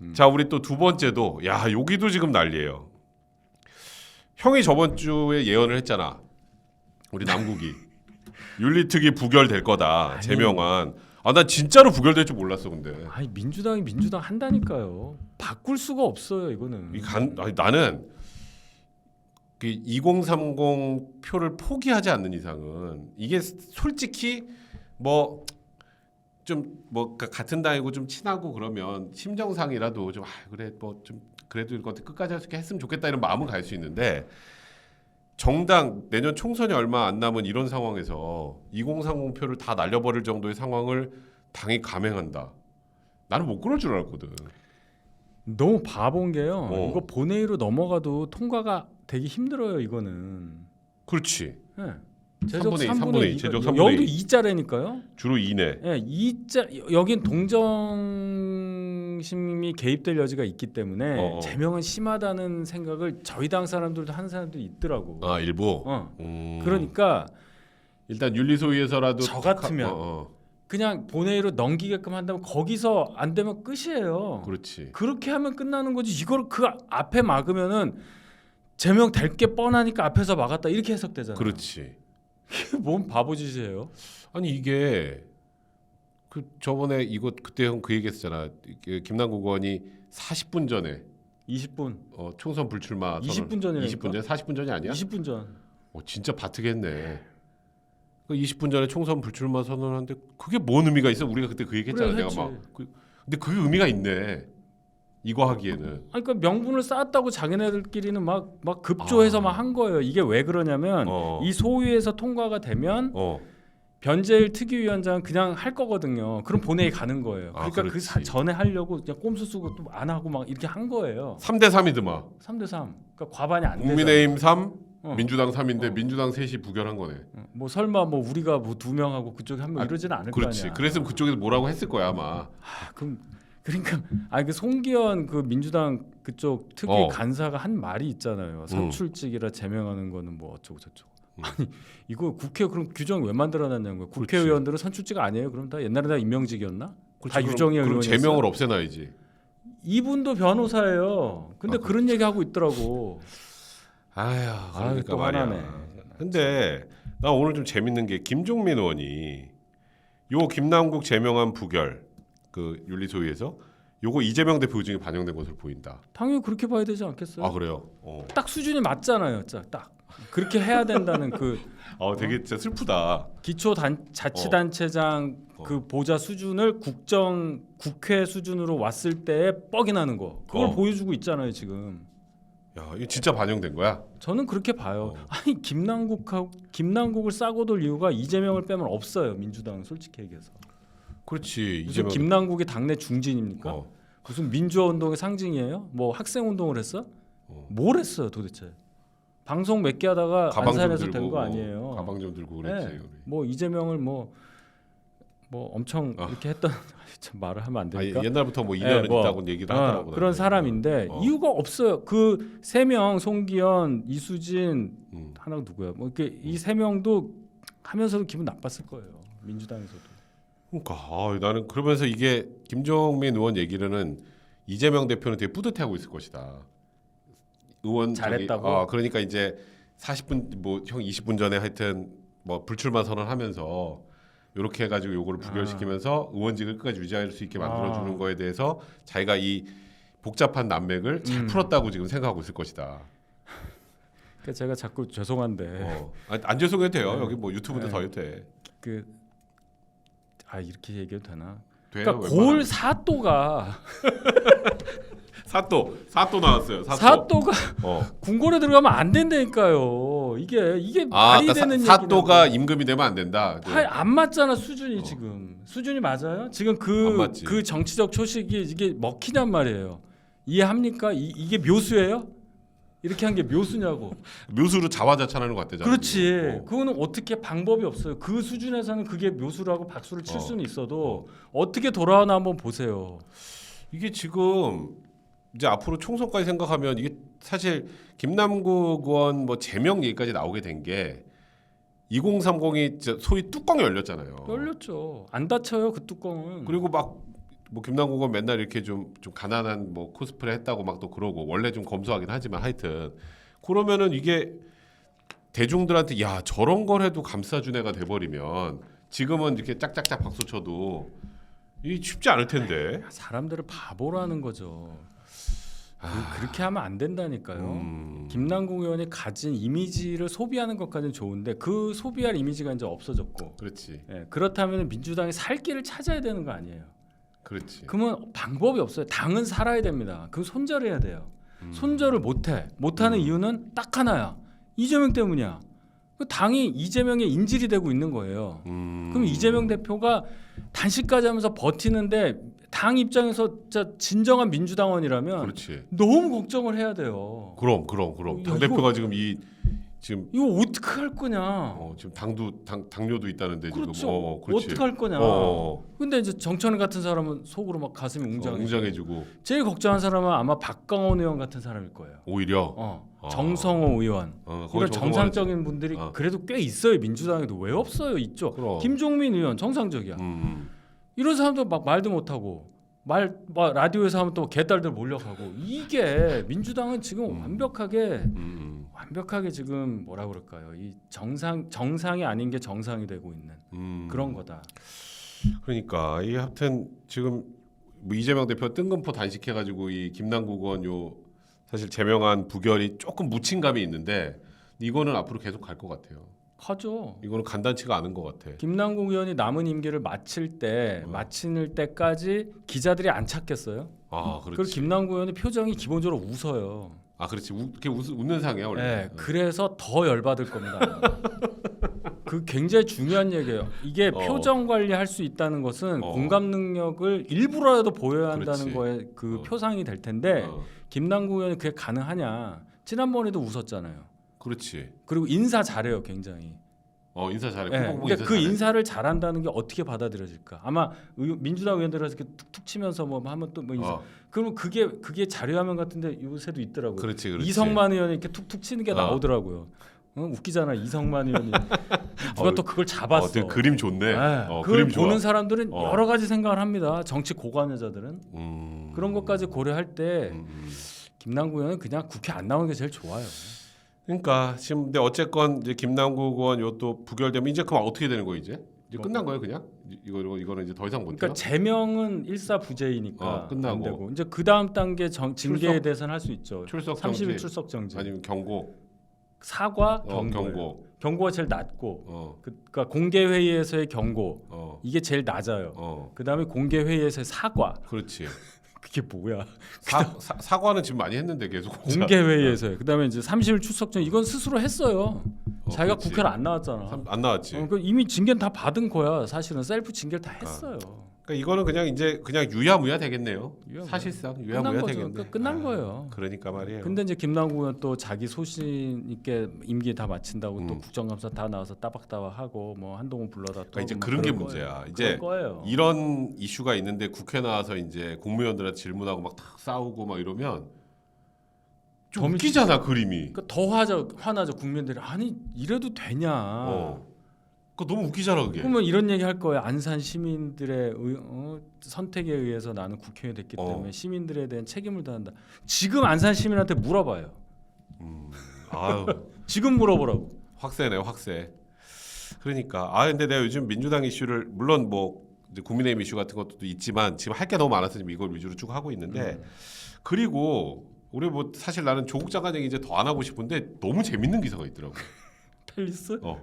음. 자, 우리 또 두 번째도 야, 여기도 지금 난리예요. 형이 저번 주에 예언을 했잖아. 우리 남국이 윤리특위 부결될 거다. 아니. 제명안. 아, 난 진짜로 부결될 줄 몰랐어, 근데. 아니 민주당이 민주당 한다니까요. 바꿀 수가 없어요 이거는. 이 간, 아니, 나는 그 2030 표를 포기하지 않는 이상은 이게 솔직히 뭐 좀 뭐 같은 당이고 좀 친하고 그러면 심정상이라도 좀 아, 그래 뭐 좀 그래도 이거 끝까지 할 수 있게 했으면 좋겠다 이런 마음은 갈 수 있는데 정당 내년 총선이 얼마 안 남은 이런 상황에서 2030 표를 다 날려버릴 정도의 상황을 당이 감행한다. 나는 못 그럴 줄 알았거든. 너무 바본 게요. 어. 이거 본회의로 넘어가도 통과가 되기 힘들어요 이거는. 그렇지. 예. 3분의 2, 3분의 2, 제적 3분의 여기도 2. 2자라니까요. 주로 2네. 예, 2자 여긴 동정심이 개입될 여지가 있기 때문에 어, 어. 제명은 심하다는 생각을 저희 당 사람들도 하는 사람들이 있더라고. 아 일부. 어. 음. 그러니까 일단 윤리소위에서라도 저 같으면. 어, 어. 그냥 본회의로 넘기게끔 한다면 거기서 안 되면 끝이에요. 그렇지. 그렇게 하면 끝나는 거지. 이걸 그 앞에 막으면은 제명 될 게 뻔하니까 앞에서 막았다 이렇게 해석되잖아요. 그렇지. 뭔 바보 짓이에요? 아니 이게 그 저번에 이거 그때 형 그 얘기했잖아. 김남국 의원이 40분 전에 20분, 어, 총선 불출마 20분 전이라니까? 20분 전 40분 전이 아니야? 20분 전. 어, 진짜 바트겠네. 그 20분 전에 총선 불출마 선언하는데 그게 뭔 의미가 있어? 우리가 그때 그 얘기했잖아. 그래, 내가 했지. 막. 그, 근데 그 의미가 있네. 이거 하기에는. 아니 그러니까 명분을 쌓았다고 자기네들끼리는 막 막 급조해서 아. 막한 거예요. 이게 왜 그러냐면 어. 이 소위에서 통과가 되면 어. 변재일 특위위원장은 그냥 할 거거든요. 그럼 본회의 가는 거예요. 아, 그러니까 그 그렇지. 사- 전에 하려고 그냥 꼼수 쓰고 또 안 하고 막 이렇게 한 거예요. 3대 3이드마. 3대 3. 그러니까 과반이 안 되죠. 국민의힘 3, 어. 민주당 3인데 어. 민주당 셋이 부결한 거네. 뭐 설마 뭐 우리가 뭐 두 명하고 그쪽에 한 명 아, 이러지는 않을 그렇지. 거 아니야. 그랬으면 그쪽에서 뭐라고 했을 거야 아마. 아, 그럼 그러니까 아니 그 송기현 그 민주당 그쪽 특위 어. 간사가 한 말이 있잖아요. 선출직이라 제명하는 거는 뭐 어쩌고 저쩌고. 음. 아니 이거 국회 그럼 규정 왜 만들어놨냐는 거예요. 국회의원들은 선출직 아니에요? 그럼 다 옛날에 다 임명직이었나? 다 그럼- 유정의 그럼 의원이었어요? 제명을 없애놔야지. 이분도 변호사예요. 근데 아, 그런 얘기 하고 있더라고. 아휴, 그러니까 또 말이야. 근데 나 오늘 좀 재밌는 게 김종민 의원이 요 김남국 제명안 부결 그 윤리소위에서 요거 이재명 대표 의중에 반영된 것으로 보인다. 당연히 그렇게 봐야 되지 않겠어요? 아 그래요? 어. 딱 수준이 맞잖아요. 딱, 딱. 그렇게 해야 된다는 그 어 되게 진짜 슬프다. 기초 단 자치단체장 어. 그 보좌 수준을 국정 국회 수준으로 왔을 때에 뻑이 나는 거 그걸 어. 보여주고 있잖아요 지금 야, 이거 진짜 반영된 거야? 저는 그렇게 봐요 어. 아니 김남국하고 김남국을 싸고 돌 이유가 이재명을 빼면 없어요 민주당은 솔직히 얘기해서 그렇지. 무슨 김남국이 당내 중진입니까 어. 무슨 민주화 운동의 상징이에요 뭐 학생 운동을 했어 어. 뭘 했어요 도대체 방송 몇 개 하다가 가방 좀 안산에서 들고 된거 아니에요 가방 좀 들고 그랬지. 네. 우리. 뭐 이재명을 뭐 뭐 엄청 아. 이렇게 했던 참 말을 하면 안 아, 되니까 옛날부터 뭐 예, 인연은 뭐, 있다고 얘기도 어, 하더라고. 그런 사람인데 어. 이유가 없어요. 그 세 명 송기현, 이수진 음. 하나 누구야? 뭐 이렇게 이 세 명도 하면서도 기분 나빴을 거예요. 민주당에서도. 그러니까 아, 나는 그러면서 이게 김종민 의원 얘기로는 이재명 대표는 되게 뿌듯해하고 있을 것이다. 의원 저기- 잘했다고? 아, 그러니까 이제 40분 뭐 형 20분 전에 하여튼 뭐 불출마 선언하면서 이렇게 해가지고 요거를 부결시키면서 의원직을 끝까지 유지할 수 있게 만들어 주는 아. 거에 대해서 자기가 이 복잡한 난맥을 잘 음. 풀었다고 지금 생각하고 있을 것이다. 그러니까 제가 자꾸 죄송한데 어. 아, 안 죄송해도 돼요. 네. 여기 뭐 유튜브도 네. 더 해도 돼. 그 아 이렇게 얘기해도 되나? 돼요. 그러니까 웬만하면. 골 사또가 사또 사또 나왔어요. 사또. 사또가 어. 궁궐에 들어가면 안 된다니까요. 이게 이게 아, 말이 그러니까 되는 사, 얘기냐고. 사또가 임금이 되면 안 된다. 네. 아, 안 맞잖아 수준이 어. 지금 수준이 맞아요? 지금 안 그 맞지. 그 정치적 초식이 이게 먹히냔 말이에요. 이해합니까? 이, 이게 묘수예요? 이렇게 한 게 묘수냐고. 묘수로 자화자찬하는 것 같대잖아. 그렇지. 어. 그거는 어떻게 방법이 없어요. 그 수준에서는 그게 묘수라고 박수를 칠 어. 수는 있어도 어떻게 돌아오나 한번 보세요. 이게 지금 이제 앞으로 총선까지 생각하면 이게 사실 김남국 의원 뭐 제명 얘기까지 나오게 된 게 2030이 소위 뚜껑이 열렸잖아요. 열렸죠. 안 닫혀요 그 뚜껑은. 그리고 막 뭐 김남국은 맨날 이렇게 좀 좀 가난한 뭐 코스프레 했다고 막 또 그러고 원래 좀 검소하긴 하지만 하여튼 그러면은 이게 대중들한테 야 저런 걸 해도 감싸준 애가 돼버리면 지금은 이렇게 짝짝짝 박수 쳐도 이 쉽지 않을 텐데. 사람들을 바보로 하는 거죠. 그- 아. 그렇게 하면 안 된다니까요. 음, 김남국 의원이 가진 이미지를 소비하는 것까지는 좋은데 그 소비할 이미지가 이제 없어졌고 그렇지, 예, 그렇다면 민주당이 살 길을 찾아야 되는 거 아니에요. 그렇지. 그러면 방법이 없어요. 당은 살아야 됩니다. 그 손절해야 돼요. 음. 손절을 못해. 못하는 음. 이유는 딱 하나야. 이재명 때문이야. 그 당이 이재명의 인질이 되고 있는 거예요. 음. 그럼 이재명 대표가 단식까지 하면서 버티는데 당 입장에서 진짜 진정한 민주당원이라면 그렇지. 너무 걱정을 해야 돼요. 그럼, 그럼, 그럼. 야, 당 대표가 지금 이 지금 이거 어떻게 할 거냐? 어, 지금 당도 당 당뇨도 있다는데 그렇죠. 지금. 어, 그렇지. 어떻게 할 거냐? 어, 근데 이제 정천 같은 사람은 속으로 막 가슴이 어, 웅장해. 웅장해지고 제일 걱정한 사람은 아마 박강원 의원 같은 사람일 거예요. 오히려 어, 아. 정성호 의원. 어, 거기 이런. 정상적인 분들이 어. 그래도 꽤 있어요 민주당에도 왜 없어요 있죠. 그럼. 김종민 의원 정상적이야. 음, 이런 사람도 막 말도 못하고 말, 막 라디오에서 하면 또 개딸들 몰려가고 이게 민주당은 지금 음. 완벽하게 음, 음, 완벽하게 지금 뭐라 그럴까요? 이 정상 정상이 아닌 게 정상이 되고 있는 음. 그런 거다. 그러니까 이 하여튼 지금 뭐 이재명 대표 뜬금포 단식해가지고 이 김남국 의원 요 사실 제명한 부결이 조금 묻힌 감이 있는데 이거는 앞으로 계속 갈 것 같아요. 하죠. 이거는 간단치가 않은 것 같아. 김남국 의원이 남은 임기를 마칠 때 어. 마칠 때까지 기자들이 안 찾겠어요. 아 그리고 그렇지. 김남국 의원의 표정이 기본적으로 웃어요. 아 그렇지. 우, 이렇게 웃, 웃는 상이야 원래. 네, 그래서 더 열받을 겁니다. 그 굉장히 중요한 얘기예요. 이게 어. 표정 관리할 수 있다는 것은 어. 공감 능력을 일부러라도 보여야 한다는 그렇지. 거에 그 어. 표상이 될 텐데 어, 김남국 의원이 그게 가능하냐? 지난번에도 웃었잖아요. 그렇지. 그리고 인사 잘해요, 굉장히. 어 인사 잘해. 네, 근데 인사 그 잘해. 인사를 잘한다는 게 어떻게 받아들여질까? 아마 의- 민주당 의원들에서 이렇게 툭툭 치면서 뭐 하면 또뭐 인사. 어, 그러면 그게 그게 자료화면 같은데 요새도 있더라고요. 그렇지 그렇지. 이성만 의원이 이렇게 툭툭 치는 게 어. 나오더라고요. 어, 웃기잖아 이성만 의원이 누가 어, 또 그걸 어, 잡았어. 되게 그림 좋네. 네, 어, 그림 좋아. 보는 사람들은 어. 여러 가지 생각을 합니다. 정치 고관 여자들은 음. 그런 것까지 고려할 때 음, 음. 김남국 의원은 그냥 국회 안 나오는 게 제일 좋아요. 그러니까 지금 근데 어쨌건 이제 김남국 의원 요또 부결되면 이제 그럼 어떻게 되는 거예요 이제? 이제 뭐. 끝난 거예요 그냥? 이- 이거 이거 이거는 이제 더 이상 못 해요? 그러니까 제명은 일사부재이니까 어, 끝나고. 안 되고 이제 그 다음 단계 정, 징계에 출석. 대해서는 할 수 있죠. 출석 30일 정지 출석 정지. 아니면 경고, 사과 어, 경고. 경고, 경고가 제일 낮고 어, 그, 그러니까 공개 회의에서의 경고 어, 이게 제일 낮아요. 어, 그다음에 공개 회의에서의 사과 그렇지. 그게 뭐야? 사, 사, 사 과는 지금 많이 했는데 계속. 공개 회의에서요. 그다음에 이제 30일 출석 전 이건 스스로 했어요. 어, 자기가 그렇지. 국회를 안 나왔잖아. 삼- 안 나왔지. 어, 그 이미 징계는 다 받은 거야. 사실은 셀프 징계를 다 했어요. 그러니까 이거는 그냥 이제 그냥 유야무야 되겠네요. 유야무야. 사실상 끝난 유야무야 거죠. 되겠네. 그- 끝난 아, 거예요. 그러니까 말이에요. 근데 이제 김남국 의원 또 자기 소신 있게 임기 다 마친다고 또 음. 국정감사 다 나와서 따박따박하고 뭐 한동훈 불러다 또 그러니까 이제 뭐 그런 게 거예요. 문제야. 그럴 이제 거예요. 이런 이슈가 있는데 국회 나와서 이제 국무위원들한테 질문하고 막 탁 싸우고 막 이러면 좀 범- 웃기잖아 그림이. 그러니까 더 화죠, 화나죠 국민들이 아니 이래도 되냐? 어. 그 너무 웃기잖아 그게. 그러면 이런 얘기 할 거예요. 안산 시민들의 의, 어, 선택에 의해서 나는 국회의원이 됐기 어. 때문에 시민들에 대한 책임을 다한다. 지금 안산 시민한테 물어봐요. 음. 아유 지금 물어보라고. 확세네 확세. 그러니까 아 근데 내가 요즘 민주당 이슈를 물론 뭐 이제 국민의힘 이슈 같은 것도 있지만 지금 할 게 너무 많아서 지금 이걸 위주로 쭉 하고 있는데 음. 그리고 우리 뭐 사실 나는 조국 장관 얘기 이제 더 안 하고 싶은데 너무 재밌는 기사가 있더라고. 펠리스? 어.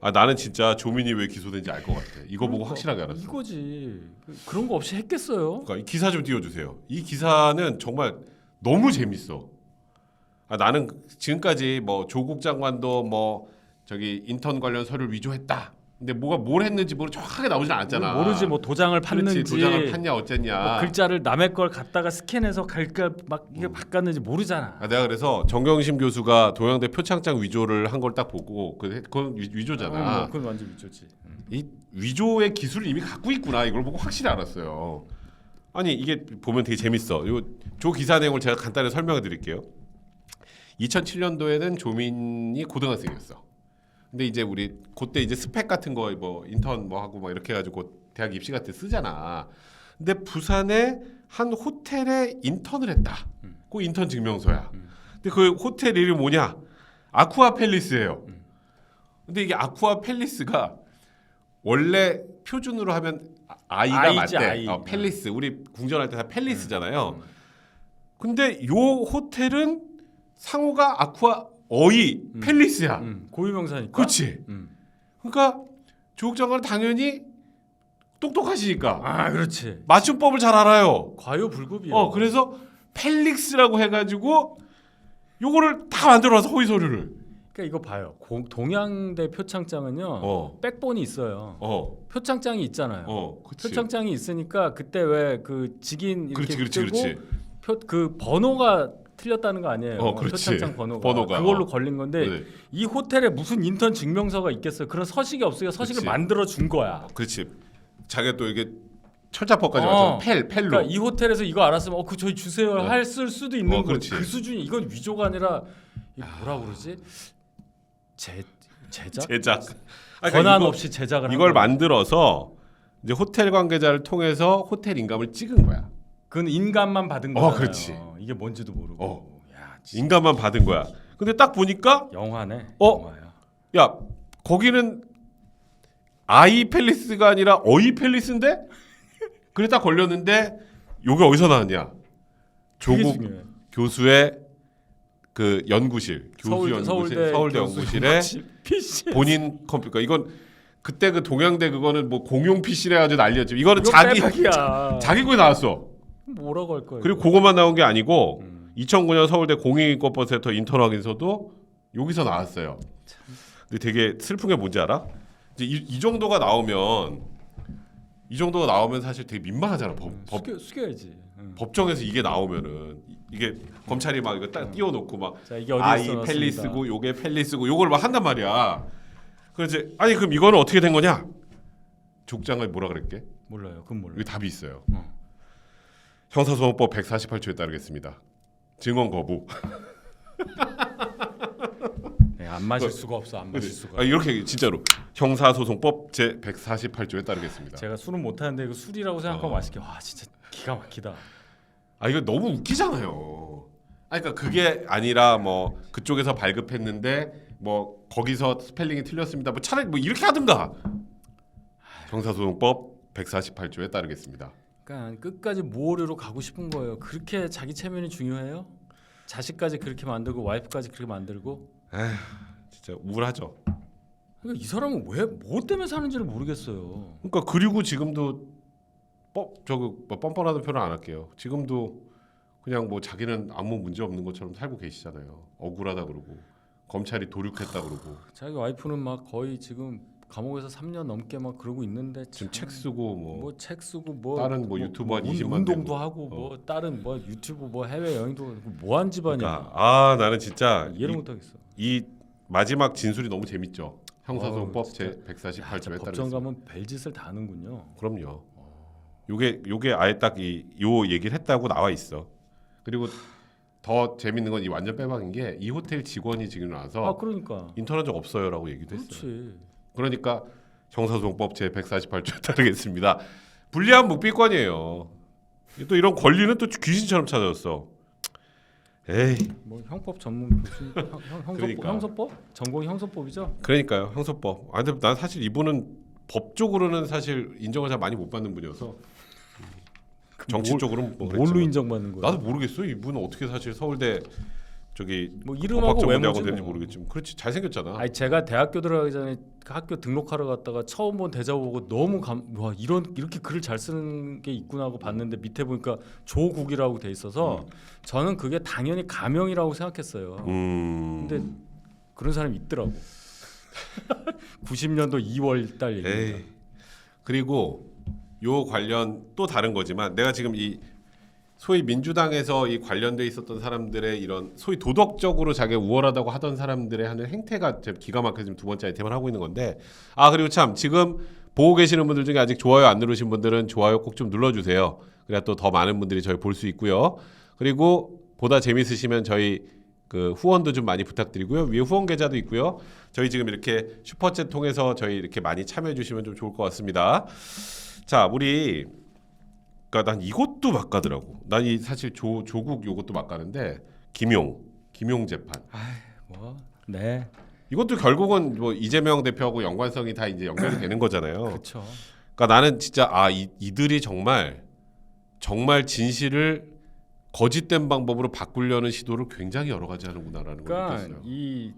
아 나는 진짜 조민이 왜 기소된지 알 것 같아. 이거 보고 그러니까 확실하게 알았어. 이거지. 그런 거 없이 했겠어요? 그러니까 이 기사 좀 띄워주세요. 이 기사는 정말 너무 재밌어. 아, 나는 지금까지 뭐 조국 장관도 뭐 저기 인턴 관련 서류 를 위조했다. 근데 뭐가 뭘 했는지 뭐 정확하게 나오진 않았잖아. 모르지 뭐 도장을 팠는지 그렇지, 도장을 팠냐 어쨌냐. 뭐 글자를 남의 걸 갖다가 스캔해서 갈까 막 이게 바꿨는지 모르잖아. 아, 내가 그래서 정경심 교수가 동양대 표창장 위조를 한 걸 딱 보고 그 그건 위- 위조잖아. 어, 그건 완전 미쳤지. 음. 이 위조의 기술을 이미 갖고 있구나 이걸 보고 확실히 알았어요. 아니 이게 보면 되게 재밌어. 이조 기사 내용을 제가 간단히 설명해 드릴게요. 2007년도에는 조민이 고등학생이었어. 근데 이제 우리 그때 이제 스펙 같은 거 뭐 인턴 뭐 하고 막 이렇게 해가지고 대학 입시 같은 데 쓰잖아. 근데 부산에 한 호텔에 인턴을 했다. 음. 그 인턴 증명서야. 음. 근데 그 호텔 이름이 뭐냐? 아쿠아 팰리스예요. 음. 근데 이게 아쿠아 팰리스가 원래 표준으로 하면 아- 아이가 아이지, 맞대. 아이. 어, 팰리스. 우리 궁전할 때 다 팰리스잖아요. 음. 근데 요 호텔은 상호가 아쿠아 어이 음. 팰리스야. 음, 고유명사니까. 그렇지. 음. 그러니까 조국 장관은 당연히 똑똑하시니까 아, 그렇지. 맞춤법을 잘 알아요. 과요불급이요. 어 그래서 펠릭스라고 해가지고 요거를 다 만들어서 호의 서류를. 그러니까 이거 봐요. 공, 동양대 표창장은요. 어. 백본이 있어요. 어. 표창장이 있잖아요. 어. 그치. 표창장이 있으니까 그때 왜 그 직인 이렇게 그렇지 그렇지 뜨고 그렇지. 표, 그 번호가 틀렸다는 거 아니에요? 어, 그렇지. 표창장 번호가. 번호가, 그걸로 어. 걸린 건데 네. 이 호텔에 무슨 인턴 증명서가 있겠어요? 그런 서식이 없으니까 서식을 그치. 만들어 준 거야. 그렇지. 자기가 또 이게 철자법까지 어. 와서 펠 펠로. 그러니까 이 호텔에서 이거 알았으면 어그 저희 주세요 어. 할쓸 수도 있는 어, 거. 그렇지. 그 수준이 이건 위조가 아니라 이 뭐라 그러지? 제 제작? 제작. 아, 권한 그러니까 이거- 없이 제작을 한 이걸 거야. 만들어서 이제 호텔 관계자를 통해서 호텔 인감을 찍은 거야. 그건 인감만 받은 어, 거잖아요. 그렇지. 이게 뭔지도 모르고. 어. 야, 진짜 인감만 받은 거야. 근데 딱 보니까 영화네. 어? 영화야. 야 거기는 아이 팰리스가 아니라 어이 팰리스인데 그래 딱 걸렸는데 요게 어디서 나왔냐 그게 조국 중요해. 교수의 그 연구실 교수 서울, 연구실 서울대, 서울대, 교수 연구실에 연구실 PC. 본인 컴퓨터 이건 그때 그 동양대 그거는 뭐 공용 PC래 가지고 난리였죠 이거는 이거 자기 빼박이야. 자기 거에 나왔어 뭐라고 할 거야? 그리고 그거만 나온 게 아니고 음. 2009년 서울대 공익권법센터 인턴 확인서도 여기서 나왔어요. 근데 되게 슬픈 게 뭔지 알아? 이제 이, 이 정도가 나오면 이 정도가 나오면 사실 되게 민망하잖아. 법, 법 숙여, 숙여야지. 응. 법정에서 이게 나오면은 이- 이게 검찰이 막 이거 딱 띄워놓고 막자 이게 어디서 아이 나왔습니다. 팰리스고 요게 팰리스고 요걸 막 한단 말이야. 그래서 이제 아니 그럼 이거는 어떻게 된 거냐? 족장을 뭐라 그랬게? 몰라요. 그건 몰라. 여기 답이 있어요. 어. 형사소송법 148조에 따르겠습니다. 증언 거부. 네, 안 마실 수가 없어. 안 마실 수가. 아, 이렇게 진짜로 형사소송법 제 148조에 따르겠습니다. 제가 술은 못 하는데 이거 술이라고 생각하면 어. 맛있게. 와 진짜 기가 막히다. 아 이거 너무 웃기잖아요. 아 그러니까 그게 아니라 뭐 그쪽에서 발급했는데 뭐 거기서 스펠링이 틀렸습니다. 뭐 차라리 뭐 이렇게 하든가. 형사소송법 148조에 따르겠습니다. 그러니까 끝까지 모호류로 가고 싶은 거예요. 그렇게 자기 체면이 중요해요? 자식까지 그렇게 만들고 와이프까지 그렇게 만들고 진짜 우울하죠. 그러니까 이 사람은 왜뭐 때문에 사는지를 모르겠어요. 그러니까 그리고 지금도 뻔 저거 뭐 뻔뻔하다는 표현 안 할게요. 지금도 그냥 뭐 자기는 아무 문제 없는 것처럼 살고 계시잖아요. 억울하다 그러고 검찰이 도륙했다 그러고 자기 와이프는 막 거의 지금 감옥에서 3년 넘게 막 그러고 있는데 지금 책 쓰고 뭐 뭐 책 쓰고 뭐 다른 뭐 유튜브 한 운- 20만 운동도 되고. 하고 뭐 다른 뭐 유튜브 뭐 해외 여행도 뭐 한 집안이야. 그러니까 아 나는 진짜 이해를 이, 못 하겠어. 이 마지막 진술이 너무 재밌죠. 형사소송법 제 야, 148조에 진짜 법정 따르겠습니다. 가면 별짓을 다 하는군요. 그럼요. 요게 요게 아예 딱 이 요 얘기를 했다고 나와 있어. 그리고 더 재밌는 건 이 완전 빼박인 게 이 호텔 직원이 지금 나와서 아 그러니까 인턴한 적 없어요라고 얘기도 했어요. 그러니까 형사소송법 제 148조에 따르겠습니다. 불리한 묵비권이에요. 또 이런 권리는 또 귀신처럼 찾아왔어. 에이, 뭐 형법 전문 교수 형, 형, 형소법, 그러니까. 형소법 전공이 형소법이죠. 그러니까요, 형사법. 아, 근데 난 사실 이분은 법적으로는 사실 인정을 잘 많이 못 받는 분이어서 정치 뭘- 쪽으로는 뭐 뭘로. 인정받는 거야? 나도 모르겠어. 이분은 어떻게 사실 서울대 저기 뭐 이름하고 외모지 되는지 뭐. 모르겠지만 그렇지 잘생겼잖아. 아니 제가 대학교 들어가기 전에 그 학교 등록하러 갔다가 처음 본 대자 보고 너무 감, 와 이런 이렇게 글을 잘 쓰는 게 있구나 하고 봤는데 밑에 보니까 조국이라고 돼 있어서 저는 그게 당연히 가명이라고 생각했어요. 음. 근데 그런 사람이 있더라고. 90년도 2월 달 얘기입니다. 에이. 그리고 요 관련 또 다른 거지만 내가 지금 이 소위 민주당에서 이 관련돼 있었던 사람들의 이런 소위 도덕적으로 자기가 우월하다고 하던 사람들의 하는 행태가 제 기가 막혀서 지금 두 번째 아이템을 하고 있는 건데 아 그리고 참 지금 보고 계시는 분들 중에 아직 좋아요 안 누르신 분들은 좋아요 꼭 좀 눌러주세요. 그래야 또 더 많은 분들이 저희 볼 수 있고요. 그리고 보다 재밌으시면 저희 그 후원도 좀 많이 부탁드리고요. 위에 후원 계좌도 있고요. 저희 지금 이렇게 슈퍼챗 통해서 저희 이렇게 많이 참여해 주시면 좀 좋을 것 같습니다. 자, 우리 그러니까 난 이것도 막 가더라고. 난 이 사실 조 조국 요것도 막 가는데 김용 김용 재판 뭐 네. 이것도 결국은 뭐 이재명 대표하고 연관성이 다 이제 연결이 되는 거잖아요. 그렇죠. 그러니까 나는 진짜 아 이, 이들이 정말 정말 진실을 거짓된 방법으로 바꾸려는 시도를 굉장히 여러 가지 하는구나라는 걸 그러니까 느꼈어요. 이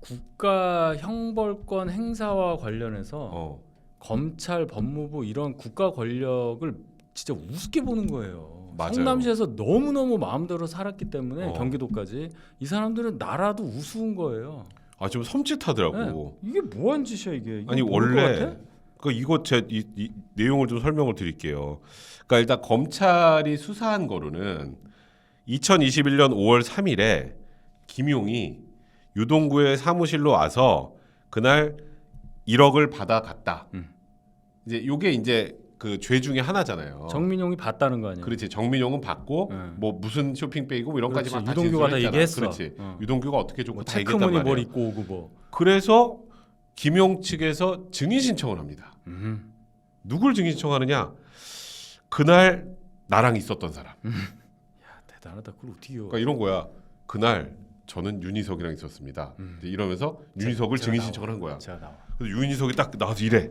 국가 형벌권 행사와 관련해서 어. 검찰, 법무부 이런 국가 권력을 진짜 우습게 보는 거예요. 맞아요. 성남시에서 너무 너무 마음대로 살았기 때문에 어. 경기도까지 이 사람들은 나라도 우스운 거예요. 아좀 섬찟하더라고. 네. 이게 뭐한 짓이야 이게? 이거 아니 모를 것 원래 같아? 그 이거 제 이, 이 내용을 좀 설명을 드릴게요. 그러니까 일단 검찰이 수사한 거로는 2021년 5월 3일에 김용이 유동구의 사무실로 와서 그날 1억을 받아갔다. 음. 이제 요게 이제 그 죄 중에 하나잖아요. 정민용이 봤다는 거 아니에요? 그렇지 정민용은 받고 네. 뭐 무슨 쇼핑백이고 뭐 이런 그렇지. 다 유동규가 다. 얘기했어. 그렇지. 어. 유동규가 어떻게 줬고 뭐 다 얘기했단 체크무늬 말이야. 뭘 입고 오고 뭐. 그래서 김용 측에서 증인 신청을 합니다. 음. 누굴 증인 신청하느냐? 그날 나랑 있었던 사람. 야 대단하다. 그걸 어떻게? 그러니까 이런 거야. 그날 저는 윤희석이랑 있었습니다. 음. 이제 이러면서 윤희석을 증인. 신청을 한 거야. 제가 나와. 그래서 윤희석이 딱 나와서 이래.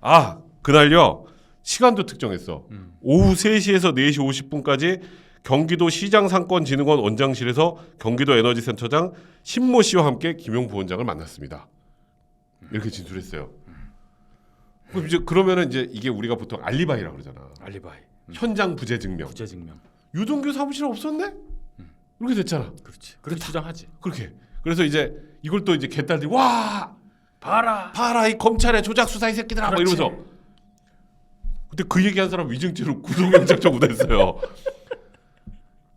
아 그날요 시간도 특정했어. 음. 오후 3시에서 4시 50분까지 경기도 시장상권진흥원 원장실에서 경기도 에너지센터장 신모 씨와 함께 김용 부원장을 만났습니다. 이렇게 진술했어요. 그럼 이제 그러면은 이제 이게 우리가 보통 알리바이라 고 그러잖아. 알리바이. 음. 현장 부재 증명. 부재 증명. 유동규 사무실에 없었네? 이렇게 됐잖아. 그렇지. 그렇게 주장하지. 그렇게. 그래서 이제 이걸 또 이제 개딸들이 와 봐라. 봐라 이 검찰의 조작 수사 이 새끼들아 막 그렇지. 이러면서 근데 그 얘기한 사람 위증죄로 구속영장 청구됐어요.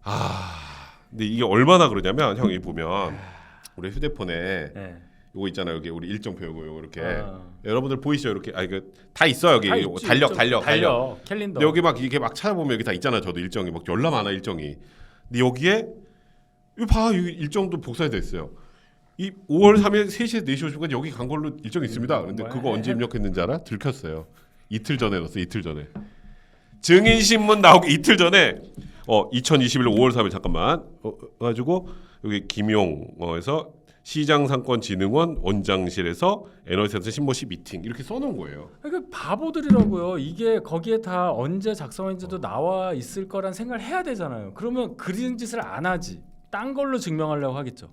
아 근데 이게 얼마나 그러냐면 형이 보면 우리 휴대폰에 네. 이거 있잖아요 여기 우리 일정표 이거 요거 이렇게 아. 여러분들 보이시죠 이렇게 아 이거 다 있어 여기 다 요거 있지. 달력 좀 달력 달력 달력 캘린더. 근데 여기 막 이렇게 막 찾아보면 여기 다 있잖아요 저도 일정이 막 열나 많아 일정이 근데 여기에 이거 봐 여기 일정도 복사돼 있어요 이 5월 3일 3시에서 4시 50분까지 여기 간 걸로 일정이 있습니다 근데 뭐야. 그거 언제 입력했는지 알아? 들켰어요 이틀 전에 넣었어 이틀 전에 증인 신문 나오기 이틀 전에 어 2021년 5월 3일 잠깐만 어, 가지고 여기 김용어에서 시장상권진흥원 원장실에서 에너지센터 신모씨 미팅 이렇게 써놓은 거예요 그러니까 바보들이라고요. 이게 거기에 다 언제 작성했는지도 나와 있을 거란 생각을 해야 되잖아요. 그러면 그런 짓을 안 하지. 딴 걸로 증명하려고 하겠죠.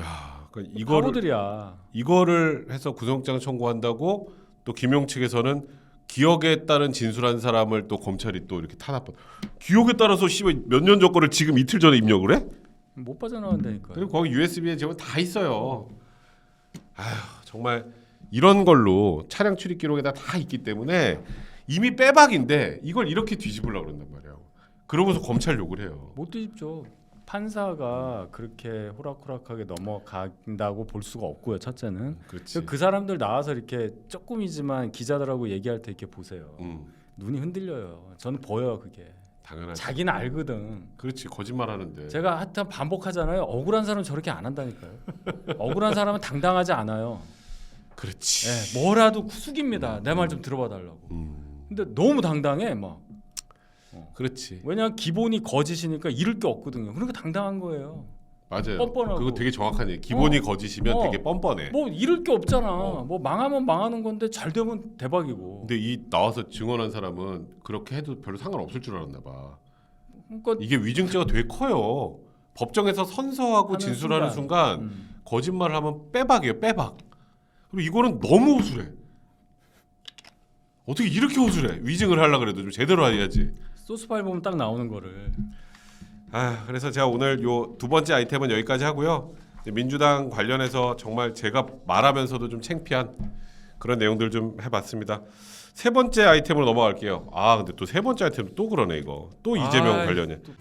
야 그러니까 이거를 바보들이야. 이거를 해서 구속장 청구한다고 또 김용 측에서는 기억에 따른 진술한 사람을 또 검찰이 또 이렇게 탄압. 기억에 따라서 씨발 몇년 전 거를 지금 이틀 전에 입력을 해? 못 빠져나간다니까. 그리고 거기 USB에 지금 다 있어요. 아휴 정말 이런 걸로 차량 출입 기록에다 다 있기 때문에 이미 빼박인데 이걸 이렇게 뒤집으려고 그런단 말이야. 그러면서 검찰 욕을 해요. 못 뒤집죠. 판사가 그렇게 호락호락하게 넘어간다고 볼 수가 없고요. 첫째는 그렇지. 그 사람들 나와서 이렇게 조금이지만 기자들하고 얘기할 때 이렇게 보세요. 음, 눈이 흔들려요. 저는 보여요 그게. 당연하지. 자기는 알거든. 그렇지 거짓말 하는데. 제가 하여튼 반복하잖아요. 억울한 사람은 저렇게 안 한다니까요. 억울한 사람은 당당하지 않아요. 그렇지. 예, 뭐라도 숙입니다. 내말 좀 들어봐 달라고. 음, 근데 너무 당당해 막. 그렇지. 왜냐면 기본이 거짓이니까 잃을 게 없거든요. 그러니까 당당한 거예요. 맞아요. 뻔뻔하고. 그거 되게 정확한 얘기. 기본이 어. 거짓이면 어. 되게 뻔뻔해. 뭐 잃을 게 없잖아. 어. 뭐 망하면 망하는 건데 잘 되면 대박이고. 근데 이 나와서 증언한 사람은 그렇게 해도 별로 상관없을 줄 알았나 봐. 그러니까 이게 위증죄가 되게 커요. 법정에서 선서하고 하는 진술하는 순간, 음. 거짓말을 하면 빼박이에요, 빼박. 그리고 이거는 너무 허술해. 어떻게 이렇게 허술해? 위증을 하려 그래도 좀 제대로 해야지. 소스 파일 보면 딱 나오는 거를. 아, 그래서 제가 오늘 요 두 번째 아이템은 여기까지 하고요. 민주당 관련해서 정말 제가 말하면서도 좀 창피한 그런 내용들 좀 해봤습니다. 세 번째 아이템으로 넘어갈게요. 아, 근데 또 세 번째 아이템 또 그러네 이거. 또 이재명 아이, 관련해. 또-